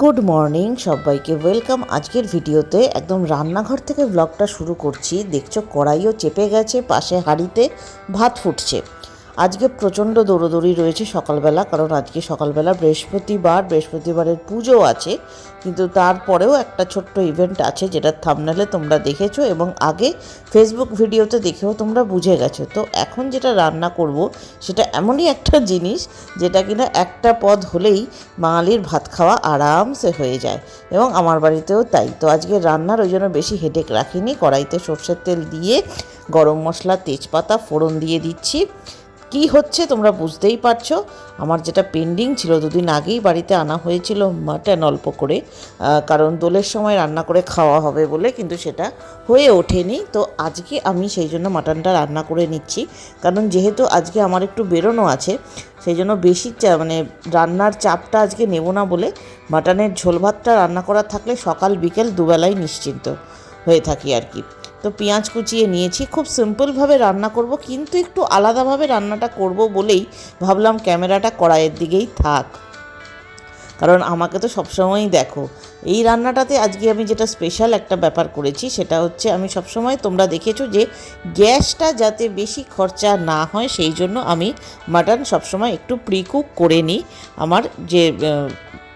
Good morning সবাইকে, welcome. আজকের ভিডিওতে একদম রান্নাঘর থেকে ব্লগটা শুরু করছি। দেখছ, কড়াইও চেপে গেছে, পাশে হাঁড়িতে ভাত ফুটছে। আজকে প্রচণ্ড দৌড়োদৌড়ি রয়েছে সকালবেলা, কারণ আজকে সকালবেলা বৃহস্পতিবার, বৃহস্পতিবারের পুজো আছে, কিন্তু তারপরেও একটা ছোট্ট ইভেন্ট আছে যেটা থামনালে তোমরা দেখেছ এবং আগে ফেসবুক ভিডিওতে দেখেও তোমরা বুঝে গেছো। তো এখন যেটা রান্না করব, সেটা এমনই একটা জিনিস যেটা কিনা একটা পদ হলেই বাঙালির ভাত খাওয়া আরামসে হয়ে যায় এবং আমার বাড়িতেও তাই। তো আজকে রান্নার ওই জন্য বেশি হেডেক রাখিনি, কড়াইতে সর্ষের তেল দিয়ে গরম মশলা, তেজপাতা, ফোড়ন দিয়ে দিচ্ছি। কি হচ্ছে তোমরা বুঝতেই পারছ? আমার যেটা পেন্ডিং ছিল দুদিন আগেই বাড়িতে আনা হয়েছিল মাটন অল্প করে কারণ দোলের সময় রান্না করে খাওয়া হবে বলে, কিন্তু সেটা হয়ে ওঠেনি। তো আজকে আমি সেই জন্য মাটনটা রান্না করে নিচ্ছি, কারণ যেহেতু আজকে আমার একটু বেরোনো আছে, সেই জন্য বেশি চা- মানে রান্নার চাপটা আজকে নেব না বলে মাটনের ঝোল ভাতটা রান্না করা থাকলে সকাল বিকেল দুবেলাই নিশ্চিন্ত হয়ে থাকি আর কি। তো পেঁয়াজ কুচিয়ে নিয়েছি। খুব সিম্পলভাবে রান্না করব, কিন্তু একটু আলাদাভাবে রান্নাটা করব বলেই ভাবলাম ক্যামেরাটা কড়াইয়ের দিকেই থাক। কারণ আমাকে তো সবসময়ই দেখো, এই রান্নাটাতে আজকে আমি যেটা স্পেশাল একটা ব্যাপার করেছি, সেটা হচ্ছে আমি সবসময় তোমরা দেখেছ যে গ্যাসটা যাতে বেশি খরচা না হয়, সেই জন্য আমি মাটন সবসময় একটু প্রিকুক করে নিই। আমার যে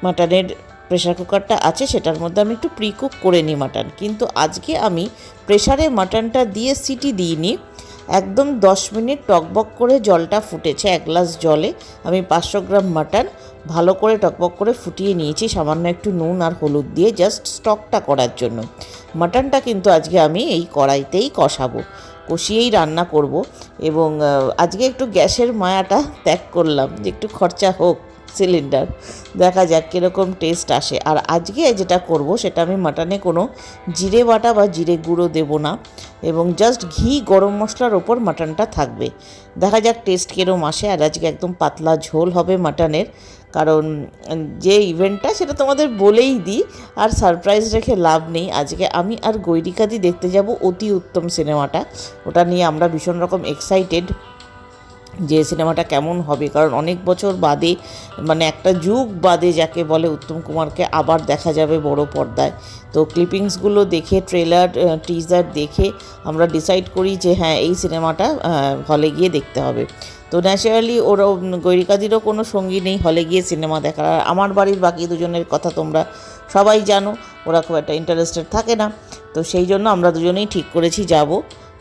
মাটনের প্রেশার কুকারটা আছে, সেটার মধ্যে আমি একটু প্রিকুক করে নিই মাটন কিন্তু আজকে আমি প্রেশারে মাটনটা দিয়ে সিটি দিইনি। একদম দশ মিনিট টকবক করে জলটা ফুটেছে, এক গ্লাস জলে। আমি পাঁচশো গ্রাম মাটন ভালো করে টকবক করে ফুটিয়ে নিয়েছি, সামান্য একটু নুন আর হলুদ দিয়ে জাস্ট স্টকটা করার জন্য। মাটনটা কিন্তু আজকে আমি এই কড়াইতেই কষাবো, কষিয়েই রান্না করব। এবং আজকে একটু গ্যাসের মায়াটা ত্যাগ করলাম যে একটু খরচা হোক। সিলিন্ডার দেখা যাক কীরকম টেস্ট আসে। আর আজকে যেটা করব, সেটা আমি মাটনে কোনো জিরে বাটা বা জিরে গুঁড়ো দেব না এবং জাস্ট ঘি, গরম মশলার ওপর মাটনটা থাকবে। দেখা যাক টেস্ট কীরকম আসে। আর আজকে একদম পাতলা ঝোল হবে মাটনের কারণ যে ইভেন্টটা সেটা তোমাদের বলেই দিই। আর সারপ্রাইজ রেখে লাভ নেই। আজকে আমি আর গৈরিকাদি দেখতে যাব অতি উত্তম সিনেমাটা ওটা নিয়ে আমরা ভীষণ রকম এক্সাইটেড যে সিনেমাটা কেমন হবে? কারণ অনেক বছর বাদে মানে একটা যুগ বাদে যাকে বলে উত্তম কুমারকে আবার দেখা যাবে বড় পর্দায়। তো ক্লিপিংসগুলো দেখে, ট্রেলার টিজার দেখে আমরা ডিসাইড করি যে হ্যাঁ এই সিনেমাটা হলে গিয়ে দেখতে হবে। তো ন্যাচারালি ওরা গৈরিকাদিরও কোনো সঙ্গী নেই, হলে গিয়ে সিনেমা দেখার। আর আমার বাড়ির বাকি দুজনের কথা তোমরা সবাই জানো, ওরা খুব একটা ইন্টারেস্টেড থাকে না। তো সেই জন্য আমরা দুজনেই ঠিক করেছি, যাব।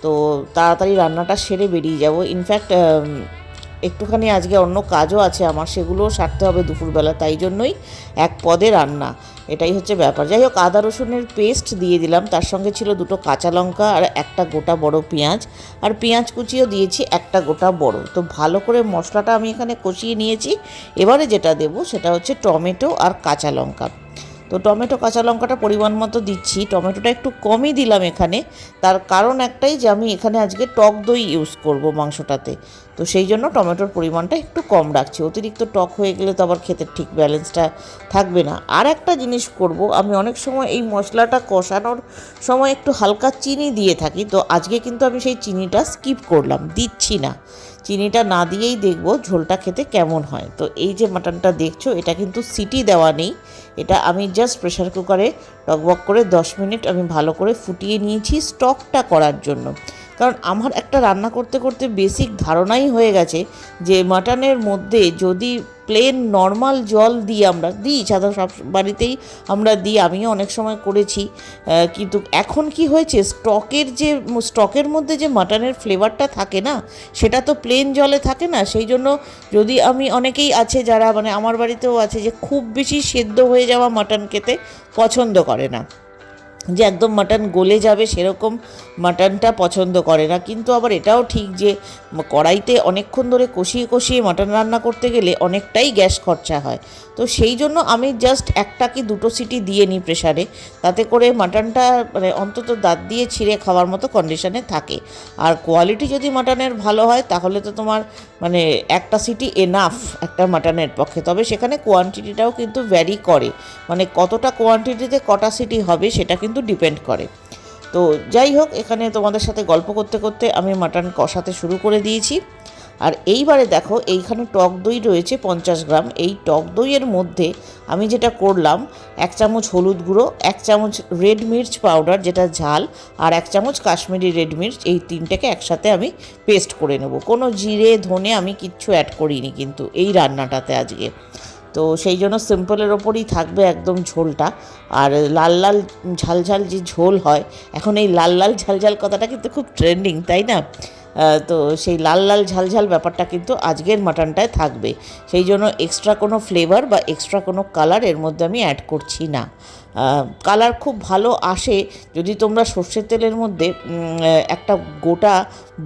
তো তাড়াতাড়ি রান্নাটা সেরে বেরিয়ে যাব। ইনফ্যাক্ট একটুখানি আজকে অন্য কাজও আছে আমার, সেগুলোও সারতে হবে দুপুরবেলা, তাই জন্যই এক পদে রান্না। এটাই হচ্ছে ব্যাপার। যাই হোক, আদা রসুনের পেস্ট দিয়ে দিলাম, তার সঙ্গে ছিল দুটো কাঁচা লঙ্কা আর একটা গোটা বড় পেঁয়াজ। আর পেঁয়াজ কুচিও দিয়েছি একটা গোটা বড়। তো ভালো করে মশলাটা আমি এখানে কষিয়ে নিয়েছি। এবারে যেটা দেবো সেটা হচ্ছে টমেটো আর কাঁচা লঙ্কা। তো টমেটো, কাঁচা লঙ্কাটা পরিমাণ মতো দিচ্ছি। টমেটোটা একটু কমই দিলাম এখানে। তার কারণ একটাই যে, আমি এখানে আজকে টক দই ইউজ করব মাংসটাতে। তো সেই জন্য টমেটোর পরিমাণটা একটু কম রাখছি। অতিরিক্ত টক হয়ে গেলে তো আবার খেতে ঠিক ব্যালেন্সটা থাকবে না। আর একটা জিনিস করব, আমি অনেক সময় এই মশলাটা কষানোর সময় একটু হালকা চিনি দিয়ে থাকি। তো আজকে কিন্তু আমি সেই চিনিটা স্কিপ করলাম, দিচ্ছি না। চিনিটা না দিয়েই দেখব ঝোলটা খেতে কেমন হয়। তো এই যে মাটনটা দেখছ, এটা কিন্তু সিটি দেওয়া নেই। এটা আমি জাস্ট প্রেশার কুকারে টকবক করে দশ মিনিট আমি ভালো করে ফুটিয়ে নিয়েছি স্টকটা করার জন্য। কারণ আমার একটা রান্না করতে করতে বেসিক ধারণাই হয়ে গেছে যে মাটনের মধ্যে যদি প্লেন নর্মাল জল দিই আমরা, দিই সাধারণ সব বাড়িতেই আমরা দিই, আমিও অনেক সময় করেছি কিন্তু এখন কি হয়েছে? স্টকের যে, স্টকের মধ্যে যে মাটনের ফ্লেভারটা থাকে না, সেটা তো প্লেন জলে থাকে না, সেই জন্য যদি আমি অনেকেই আছে যারা মানে আমার বাড়িতেও আছে যে খুব বেশি সেদ্ধ হয়ে যাওয়া মাটন খেতে পছন্দ করে না। যে একদম মাটন গলে যাবে সেরকম মাটনটা পছন্দ করে না। কিন্তু আবার এটাও ঠিক যে কড়াইতে অনেকক্ষণ ধরে কষিয়ে কষিয়ে মাটন রান্না করতে গেলে অনেকটাই গ্যাস খরচা হয়। তো সেই জন্য আমি জাস্ট একটা কি দুটো সিটি দিয়ে নিই প্রেশারে তাতে করে মাটনটা মানে অন্তত দাঁত দিয়ে ছিঁড়ে খাওয়ার মতো কন্ডিশনে থাকে। আর কোয়ালিটি যদি মাটনের ভালো হয়, তাহলে তো তোমার মানে একটা সিটি এনাফ একটা মাটনের পক্ষে। তবে সেখানে কোয়ান্টিটিটাও কিন্তু ভ্যারি করে। মানে কতটা কোয়ান্টিটিতে কটা সিটি হবে, সেটা কিন্তু ডিপেন্ড করে। তো যাই হোক, এখানে তোমাদের সাথে গল্প করতে করতে আমি মাটন কষাতে শুরু করে দিয়েছি। আর এইবারে দেখো, এইখানে টক দই রয়েছে পঞ্চাশ গ্রাম। এই টক দইয়ের মধ্যে আমি যেটা করলাম, এক চামচ হলুদ গুঁড়ো, এক চামচ রেড মির্চ পাউডার যেটা ঝাল, আর এক চামচ কাশ্মীরি রেড মির্চ এই তিনটেকে একসাথে আমি পেস্ট করে নেব। কোনো জিরে, ধনে আমি কিচ্ছু অ্যাড করিনি কিন্তু এই রান্নাটাতে আজকে। তো সেই জন্য সিম্পলের ওপরই থাকবে একদম ঝোলটা। আর লাল লাল ঝাল ঝাল যে ঝোল হয়, এখন এই লাল লাল ঝাল ঝাল কথাটা কিন্তু খুব ট্রেন্ডিং তাই না? তো সেই লাল লাল ঝাল ঝাল ব্যাপারটা কিন্তু আজকের মাটনটায় থাকবে। সেই জন্য এক্সট্রা কোনো ফ্লেভার বা এক্সট্রা কোনো কালারের মধ্যে আমি অ্যাড করছি না। কালার খুব ভালো আসে যদি তোমরা সর্ষের তেলের মধ্যে একটা গোটা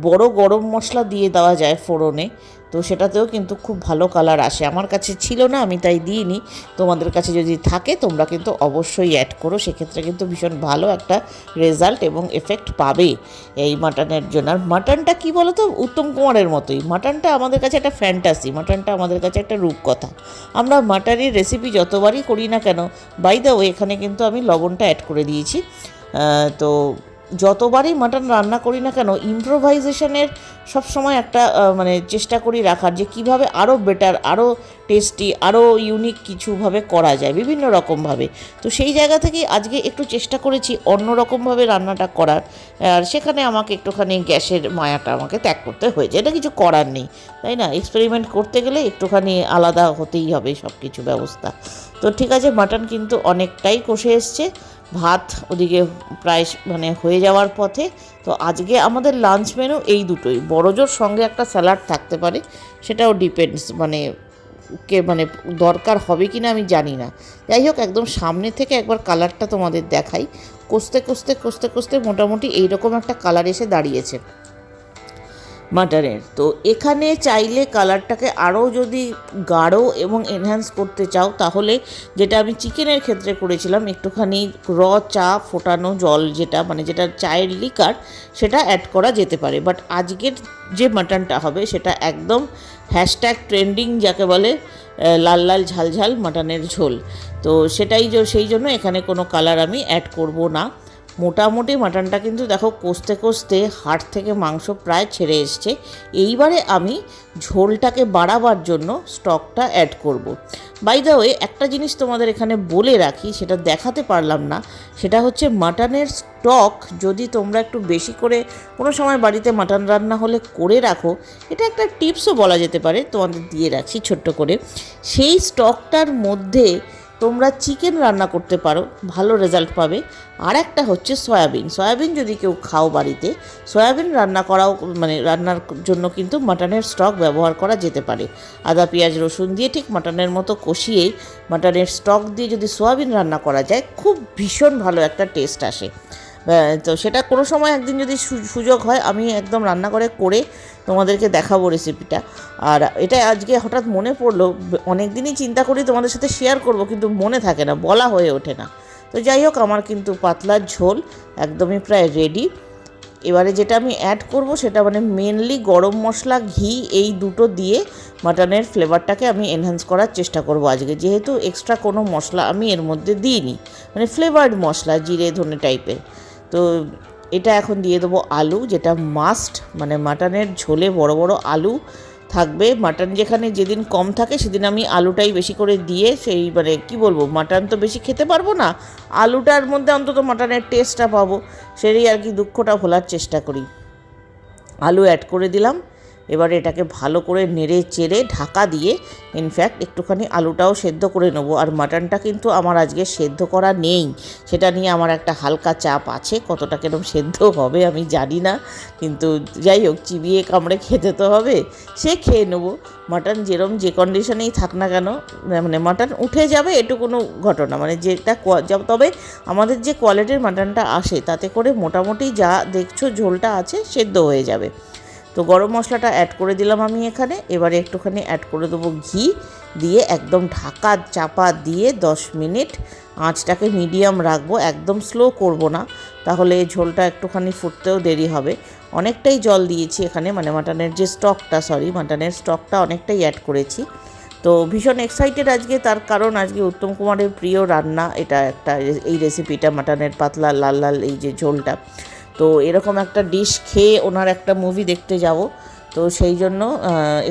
বড় গরম মশলা দিয়ে দেওয়া যায় ফোড়নে তো সেটাতেও কিন্তু খুব ভালো কালার আসে। আমার কাছে ছিল না, আমি তাই দিইনি। তোমাদের কাছে যদি থাকে, তোমরা কিন্তু অবশ্যই অ্যাড করো। সেক্ষেত্রে কিন্তু ভীষণ ভালো একটা রেজাল্ট এবং এফেক্ট পাবে এই মাটনের জন্য। আর মাটনটা কী বলো তো উত্তম কুমারের মতোই। মাটনটা আমাদের কাছে একটা ফ্যান্টাসি মাটনটা আমাদের কাছে একটা রূপকথা। আমরা মাটনের রেসিপি যতবারই করি না কেন বাই দ্য ওয়ে এখানে কিন্তু আমি লবণটা অ্যাড করে দিয়েছি। তো যতবারই মাটন রান্না করি না কেন ইম্প্রোভাইজেশনের সবসময় একটা মানে চেষ্টা করি রাখার যে কীভাবে আরও বেটার আরও টেস্টি আরও ইউনিক কিছুভাবে করা যায়, বিভিন্ন রকমভাবে। তো সেই জায়গা থেকে আজকে একটু চেষ্টা করেছি অন্য রকমভাবে রান্নাটা করার। আর সেখানে আমাকে একটুখানি গ্যাসের মায়াটা আমাকে ত্যাগ করতে হয়েছে, এটা কিছু করার নেই, তাই না? এক্সপেরিমেন্ট করতে গেলে একটুখানি আলাদা হতেই হবে সব কিছু ব্যবস্থা। তো ঠিক আছে, মাটন কিন্তু অনেকটাই কষে এসছে। ভাত ওদিকে প্রায় মানে হয়ে যাওয়ার পথে। তো আজকে আমাদের লাঞ্চ মেনু এই দুটোই। বড়জোর সঙ্গে একটা স্যালাড থাকতে পারে, সেটাও ডিপেন্ডস মানে কে মানে দরকার হবে কি না আমি জানি না। যাই হোক, একদম সামনে থেকে একবার কালারটা তোমাদের দেখাই। কষতে কষতে কষতে কষতে মোটামুটি এইরকম একটা কালার এসে দাঁড়িয়েছে। মাটনের তো এখানে চাইলে কালারটাকে আরও যদি গাঢ় এবং এনহ্যান্স করতে চাও, তাহলে যেটা আমি চিকেনের ক্ষেত্রে করেছিলাম, একটুখানি র চা ফোটানো জল যেটা মানে যেটা চায়ের লিকার সেটা অ্যাড করা যেতে পারে। বাট আজকের যে মাটনটা হবে, সেটা একদম হ্যাশট্যাগ ট্রেন্ডিং যাকে বলে লাল লাল ঝাল ঝাল মাটনের ঝোল। তো সেটাই সেই জন্য এখানে কোনো কালার আমি অ্যাড করব না। মোটামুটি মাটনটা কিন্তু দেখো কষতে কষতে হাড় থেকে মাংস প্রায় ছেড়ে এসছে। এইবারে আমি ঝোলটাকে বাড়াবার জন্য স্টকটা অ্যাড করব। বাই দ্য ওয়ে একটা জিনিস তোমাদের এখানে বলে রাখি, সেটা দেখাতে পারলাম না। সেটা হচ্ছে মাটনের স্টক যদি তোমরা একটু বেশি করে কোনো সময় বাড়িতে মাটন রান্না হলে করে রাখো, এটা একটা টিপসও বলা যেতে পারে, তোমাদের দিয়ে রাখছি ছোট্ট করে। সেই স্টকটার মধ্যে তোমরা চিকেন রান্না করতে পারো, ভালো রেজাল্ট পাবে। আর একটা হচ্ছে সয়াবিন। সয়াবিন যদি কেউ খাও বাড়িতে, সয়াবিন রান্না করাও মানে রান্নার জন্য কিন্তু মাটনের স্টক ব্যবহার করা যেতে পারে। আদা, পেঁয়াজ, রসুন দিয়ে ঠিক মাটনের মতো কষিয়ে, মাটনের স্টক দিয়ে যদি সয়াবিন রান্না করা যায়, খুব ভীষণ ভালো একটা টেস্ট আসে। তো সেটা কোনো সময় একদিন যদি সুযোগ হয়, আমি একদম রান্না করে করে তোমাদেরকে দেখাবো রেসিপিটা আর এটা আজকে হঠাৎ মনে পড়ল অনেক দিনই চিন্তা করি তোমাদের সাথে শেয়ার করব, কিন্তু মনে থাকে না, বলা হয়ে ওঠে না। তো যাই হোক, আমার কিন্তু পাতলার ঝোল একদমই প্রায় রেডি এবারে যেটা আমি অ্যাড করব, সেটা মানে মেনলি গরম মশলা, ঘি, এই দুটো দিয়ে মাটনের ফ্লেভারটাকে আমি এনহ্যান্স করার চেষ্টা করব আজকে। যেহেতু এক্সট্রা কোনো মশলা আমি এর মধ্যে দিইনি মানে ফ্লেভার্ড মশলা, জিরে, ধনে টাইপের তো এটা এখন দিয়ে দেবো আলু, যেটা মাস্ট মানে মাটনের ঝোলে বড় বড় আলু থাকবে। মাটন যেখানে যেদিন কম থাকে সেদিন আমি আলুটাই বেশি করে দিয়ে সেই মানে কি বলব, মাটন তো বেশি খেতে পারব না, আলুটার মধ্যে অন্তত মাটনের টেস্টটা পাবো। সেই আর কি দুঃখটা ভোলার চেষ্টা করি। আলু অ্যাড করে দিলাম। এবার এটাকে ভালো করে নেড়ে চেড়ে ঢাকা দিয়ে ইনফ্যাক্ট একটুখানি আলুটাও সেদ্ধ করে নেব। আর মাটনটা কিন্তু আমার আজকে সেদ্ধ করা নেই। সেটা নিয়ে আমার একটা হালকা চাপ আছে, কতটা কেরম সেদ্ধ হবে আমি জানি না। কিন্তু যাই হোক, চিবিয়ে কামড়ে খেতে তো হবে, সে খেয়ে নেব। মাটন যেরম যে কন্ডিশনেই থাক না কেন মানে মাটন উঠে যাবে এটু কোনো ঘটনা। মানে যেটা তবে আমাদের যে কোয়ালিটির মাটনটা আসে, তাতে করে মোটামুটি যা দেখছ ঝোলটা আছে সেদ্ধ হয়ে যাবে। তো গরম মশলাটা অ্যাড করে দিলাম আমি এখানে। এবারে একটুখানি অ্যাড করে দেবো ঘি। দিয়ে একদম ঢাকা চাপা দিয়ে দশ মিনিট আঁচটাকে মিডিয়াম রাখব। একদম স্লো করব না। তাহলে ঝোলটা একটুখানি ফুটতেও দেরি হবে। অনেকটাই জল দিয়েছি এখানে মানে মাটনের যে স্টকটা সরি মাটনের স্টকটা অনেকটাই অ্যাড করেছি। তো ভীষণ এক্সাইটেড আজকে, তার কারণ আজকে উত্তম কুমারের প্রিয় রান্না। এটা একটা এই রেসিপিটা মাটনের পাতলা লাল লাল এই যে ঝোলটা। তো এরকম একটা ডিশ খেয়ে ওনার একটা মুভি দেখতে যাব। তো সেই জন্য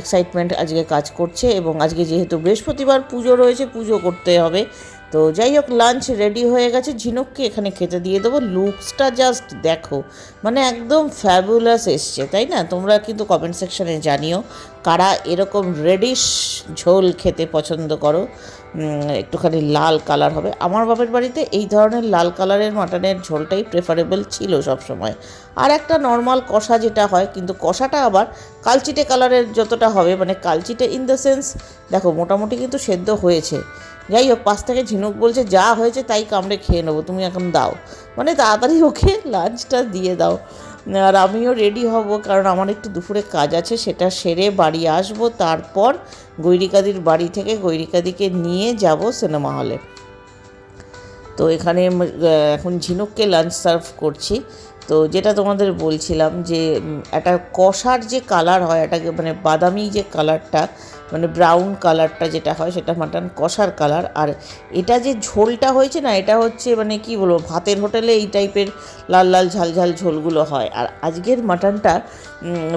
এক্সাইটমেন্ট আজকে কাজ করছে এবং আজকে যেহেতু বৃহস্পতিবার পুজো রয়েছে, পুজো করতে হবে। তো যাই হোক লাঞ্চ রেডি হয়ে গেছে। ঝিনুককে এখানে খেতে দিয়ে দেবো। লুকসটা জাস্ট দেখো মানে একদম ফ্যাবুলাস এসছে, তাই না? তোমরা কিন্তু কমেন্ট সেকশনে জানিও কারা এরকম রেডিশ ঝোল খেতে পছন্দ করো। একটুখানি লাল কালার হবে। আমার বাপের বাড়িতে এই ধরনের লাল কালারের মাটনের ঝোলটাই প্রেফারেবল ছিল সব সময় আর একটা নর্মাল কষা যেটা হয়, কিন্তু কষাটা আবার কালচিটে কালারের যতটা হবে মানে কালচিটে ইন দ্য সেন্স দেখো মোটামুটি কিন্তু সেদ্ধ হয়েছে। যাই হোক, পাশ থেকে ঝিনুক বলছে, যা হয়েছে তাই কামড়ে খেয়ে নেব, তুমি এখন দাও। মানে তাড়াতাড়ি ওকে লাঞ্চটা দিয়ে দাও। আর আমিও রেডি হব, কারণ আমার একটু দুপুরে কাজ আছে, সেটা সেরে বাড়ি আসব। তারপর গৈরিকাদির বাড়ি থেকে গৈরিকাদিকে নিয়ে যাব সিনেমা হলে তো এখানে এখন ঝিনুককে লাঞ্চ সার্ভ করছি। তো যেটা তোমাদের বলছিলাম যে একটা কষার যে কালার হয়, এটাকে মানে বাদামি যে কালারটা মানে ব্রাউন কালারটা যেটা হয়, সেটা মাটন কষার কালার আর এটা যে ঝোলটা হয়েছে না, এটা হচ্ছে মানে কি বলব, ভাতের হোটেলে এই টাইপের লাল লাল ঝাল ঝাল ঝোলগুলো হয়। আর আজকের মাটনটা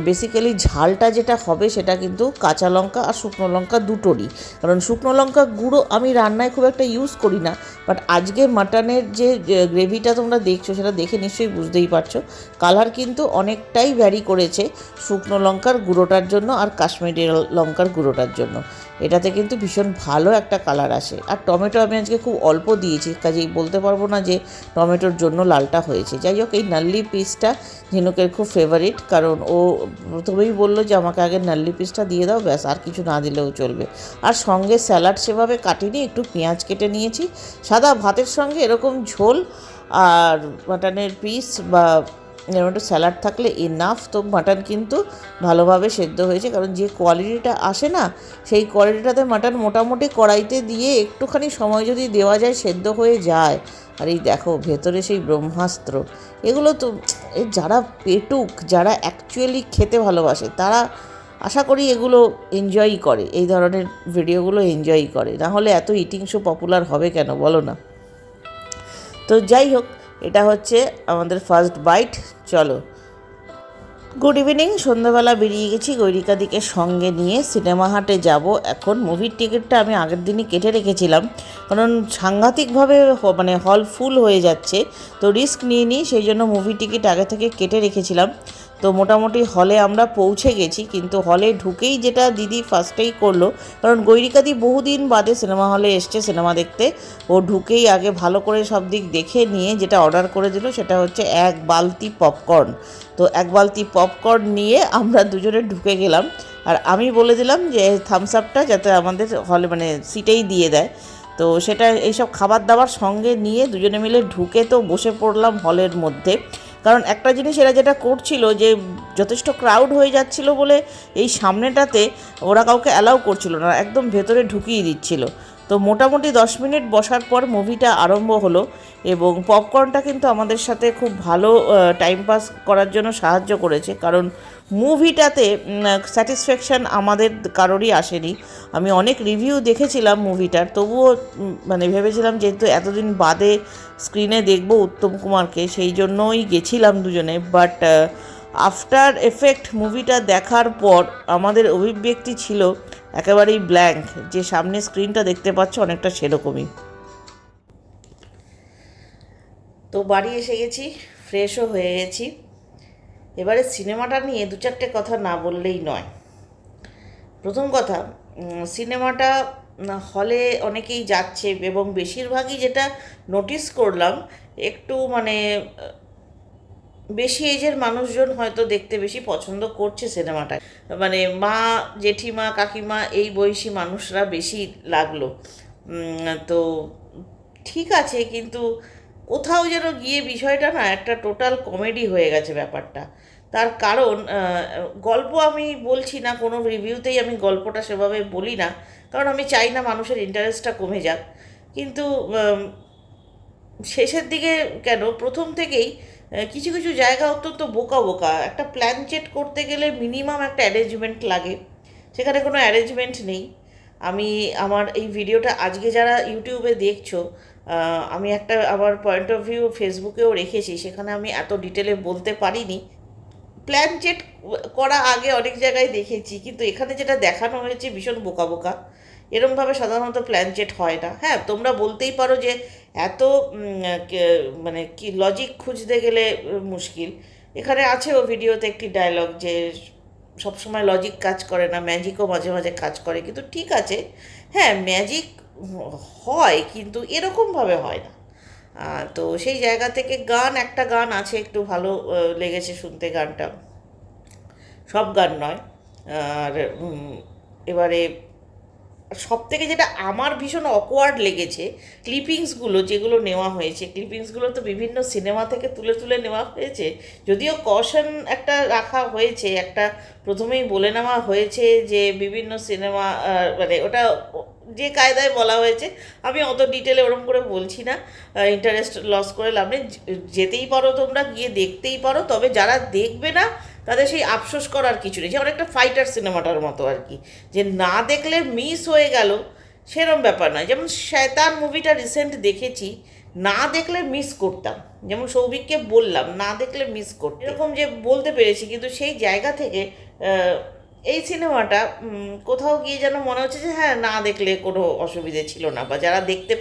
বেসিক্যালি ঝালটা যেটা হবে সেটা কিন্তু কাঁচা লঙ্কা আর শুকনো লঙ্কা দুটোরই। কারণ শুকনো লঙ্কা গুঁড়ো আমি রান্নায় খুব একটা ইউজ করি না বাট আজকে মাটনের যে গ্রেভিটা তোমরা দেখছ সেটা দেখে নিশ্চয়ই বুঝতেই পারছ। কালার কিন্তু অনেকটাই ভ্যারি করেছে শুকনো লঙ্কার গুঁড়োটার জন্য আর কাশ্মীরি লঙ্কার গুঁড়োটার জন্য। এটাতে কিন্তু ভীষণ ভালো একটা কালার আসে। আর টমেটো আমি আজকে খুব অল্প দিয়েছি, কাজেই বলতে পারব না যে টমেটোর জন্য লালটা হয়েছে। যাই হোক, এই নাল্লি পিসটা ঝিনুকের খুব ফেভারিট কারণ ও প্রথমেই বলল যে, আমাকে আগে নাল্লি পিসটা দিয়ে দাও, ব্যাস, আর কিছু না দিলেও চলবে। আর সঙ্গে স্যালাড সেভাবে কাটিনি, একটু পেঁয়াজ কেটে নিয়েছি, সাদা ভাতের সঙ্গে এরকম ঝোল আর মাটনের পিস বা এরকম একটু স্যালাড থাকলে এনাফ তো মাটন কিন্তু ভালোভাবে সেদ্ধ হয়েছে, কারণ যে কোয়ালিটিটা আসে না, সেই কোয়ালিটিটাতে মাটন মোটামুটি কড়াইতে দিয়ে একটুখানি সময় যদি দেওয়া যায়, সেদ্ধ হয়ে যায় আর এই দেখো, ভেতরে সেই ব্রহ্মাস্ত্র। এগুলো তো যারা পেটুক, যারা অ্যাকচুয়ালি খেতে ভালোবাসে, তারা আশা করি এগুলো এনজয়ই করে। এই ধরনের ভিডিওগুলো এনজয়ই করে। না হলে এত ইটিং শো পপুলার হবে কেন, বলো না। তো যাই হোক, এটা হচ্ছে আমাদের ফার্স্ট বাইট চলো। গুড ইভিনিং সন্ধ্যাবেলা বেরিয়ে গেছি গৈরিকাদিকে সঙ্গে নিয়ে সিনেমা হাটে যাব। এখন মুভির টিকিটটা আমি আগের দিনই কেটে রেখেছিলাম। কারণ সাংঘাতিকভাবে মানে হল ফুল হয়ে যাচ্ছে। তো রিস্ক নিয়ে নিই সেই জন্য মুভি টিকিট আগে থেকে কেটে রেখেছিলাম। তো মোটামুটি হলে আমরা পৌঁছে গেছি, কিন্তু হলে ঢুকেই যেটা দিদি ফার্স্টেই করল, কারণ গৈরিকাদি বহুদিন বাদে সিনেমা হলে এসছে সিনেমা দেখতে, ও ঢুকেই আগে ভালো করে সব দিক দেখে নিয়ে যেটা অর্ডার করে দিল সেটা হচ্ছে এক বালতি পপকর্ন তো এক বালতি পপকর্ন নিয়ে আমরা দুজনে ঢুকে গেলাম, আর আমি বলে দিলাম যে থামস আপটা যাতে আমাদের হলে মানে সিটেই দিয়ে দেয়। তো সেটা এইসব খাবার দাবার সঙ্গে নিয়ে দুজনে মিলে ঢুকে তো বসে পড়লাম হলের মধ্যে। কারণ একটা জিনিস এরা যেটা করছিল যে যথেষ্ট ক্রাউড হয়ে যাচ্ছিল বলে এই সামনেটাতে ওরা কাউকে অ্যালাউ করছিল না, একদম ভেতরে ঢুকিয়ে দিচ্ছিল। তো মোটামুটি দশ মিনিট বসার পর মুভিটা আরম্ভ হলো এবং পপকর্নটা কিন্তু আমাদের সাথে খুব ভালো টাইম পাস করার জন্য সাহায্য করেছে। কারণ মুভিটাতে স্যাটিসফ্যাকশান আমাদের কারোরই আসেনি। আমি অনেক রিভিউ দেখেছিলাম মুভিটার, তবুও মানে ভেবেছিলাম যেহেতু এতদিন বাদে স্ক্রিনে দেখব উত্তম কুমারকে, সেই জন্যই গেছিলাম দুজনে। বাট আফটার এফেক্ট মুভিটা দেখার পর আমাদের অভিব্যক্তি ছিল একেবারেই ব্ল্যাঙ্ক যে সামনে স্ক্রিনটা দেখতে পাচ্ছ অনেকটা সেরকমই। তো বাড়ি এসে গেছি ফ্রেশও হয়ে গেছি। এবারে সিনেমাটা নিয়ে দু চারটে কথা না বললেই নয়। প্রথম কথা সিনেমাটা হলে অনেকেই যাচ্ছে এবং বেশিরভাগই যেটা নোটিস করলাম, একটু মানে বেশি এজের মানুষজন হয়তো দেখতে বেশি পছন্দ করছে সিনেমাটা। মানে মা, জেঠিমা, কাকিমা, এই বয়সী মানুষরা বেশি লাগল। তো ঠিক আছে, কিন্তু কোথাও যেন গিয়ে বিষয়টা না একটা টোটাল কমেডি হয়ে গেছে ব্যাপারটা। তার কারণ গল্প আমি বলছি না, কোনো রিভিউতেই আমি গল্পটা সেভাবে বলি না। কারণ আমি চাই না মানুষের ইন্টারেস্টটা কমে যাক। কিন্তু শেষের দিকে কেন? প্রথম থেকেই কিছু কিছু জায়গা অত্যন্ত বোকা বোকা। একটা প্ল্যান চেট করতে গেলে মিনিমাম একটা অ্যারেঞ্জমেন্ট লাগে। সেখানে কোনো অ্যারেঞ্জমেন্ট নেই। আমি, আমার এই ভিডিওটা আজকে যারা ইউটিউবে দেখছ আমি একটা, আমার পয়েন্ট অফ ভিউ ফেসবুকেও রেখেছি। সেখানে আমি এত ডিটেলে বলতে পারিনি। প্ল্যান চেট করা আগে অনেক জায়গায় দেখেছি, কিন্তু এখানে যেটা দেখানো হয়েছে ভীষণ বোকা বোকা। এরমভাবে সাধারণত প্ল্যান চেট হয় না। হ্যাঁ তোমরা বলতেই পারো যে এত মানে কি লজিক খুঁজতে গেলে মুশকিল। এখানে আছেও ভিডিওতে একটি ডায়লগ যে সবসময় লজিক কাজ করে না ম্যাজিকও মাঝে মাঝে কাজ করে, কিন্তু ঠিক আছে। হ্যাঁ ম্যাজিক হয়, কিন্তু এরকমভাবে হয় না। তো সেই জায়গা থেকে গান, একটা গান আছে, একটু ভালো লেগেছে শুনতে গানটা। সব গান নয়। আর এবারে সব থেকে যেটা আমার ভীষণ অকওয়ার্ড লেগেছে ক্লিপিংসগুলো যেগুলো নেওয়া হয়েছে ক্লিপিংসগুলো তো বিভিন্ন সিনেমা থেকে তুলে তুলে নেওয়া হয়েছে। যদিও কশন একটা রাখা হয়েছে, একটা প্রথমেই বলে নেওয়া হয়েছে যে বিভিন্ন সিনেমা মানে ওটা যে কায়দায় বলা হয়েছে, আমি অত ডিটেলে ওরকম করে বলছি না। ইন্টারেস্ট লস করে লাভ নেই। যেতেই পারো তোমরা, গিয়ে দেখতেই পারো। তবে যারা দেখবে না, তাদের সেই আফসোস করার কিছু নেই। যে অনেকটা ফাইটার সিনেমাটার মতো আর কি। যে না দেখলে মিস হয়ে গেল, সেরম ব্যাপার নয়। যেমন শয়তান মুভিটা রিসেন্ট দেখেছি, না দেখলে মিস করতাম। যেমন সৌভিককে বললাম, না দেখলে মিস করতে। এরকম যে বলতে পেরেছি, কিন্তু সেই জায়গা থেকে এই সিনেমাটা কোথাও গিয়ে যেন মনে হচ্ছে যে হ্যাঁ না দেখলে কোনো অসুবিধে ছিল না, বা যারা দেখতে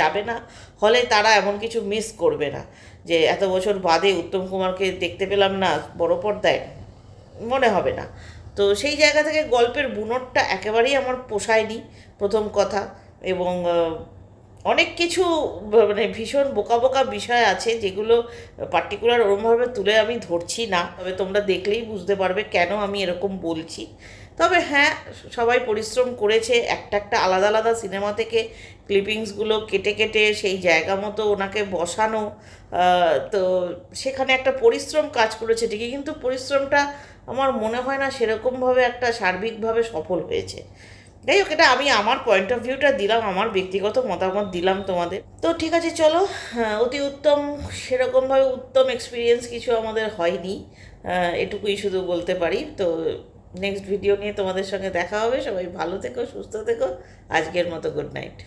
যাবে না, হলে তারা এমন কিছু মিস করবে না, যে এত বছর বাদে উত্তম কুমারকে দেখতে পেলাম না, বড় পর্দায়, মনে হবে না। তো সেই জায়গা থেকে গল্পের বুনটটা একেবারেই আমার পোষায়নি, প্রথম কথা, এবং অনেক কিছু মানে ভীষণ বোকা বোকা বিষয় আছে যেগুলো পার্টিকুলার ওরমভাবে তুলে আমি ধরছি না। তবে তোমরা দেখলেই বুঝতে পারবে কেন আমি এরকম বলছি। তবে হ্যাঁ সবাই পরিশ্রম করেছে একটা একটা আলাদা আলাদা সিনেমা থেকে ক্লিপিংসগুলো কেটে কেটে সেই জায়গা মতো ওনাকে বসানো তো সেখানে একটা পরিশ্রম কাজ করেছে ঠিকই, কিন্তু পরিশ্রমটা আমার মনে হয় না সেরকমভাবে একটা সার্বিকভাবে সফল হয়েছে। যাই হোক, এটা আমি আমার পয়েন্ট অফ ভিউটা দিলাম, আমার ব্যক্তিগত মতামত দিলাম তোমাদের। তো ঠিক আছে, চলো অতি উত্তম, সেরকমভাবে উত্তম এক্সপিরিয়েন্স কিছু আমাদের হয়নি। এটুকুই শুধু বলতে পারি। তো নেক্সট ভিডিও নিয়ে তোমাদের সঙ্গে দেখা হবে। সবাই ভালো থেকো, সুস্থ থেকো। আজকের মতো গুড নাইট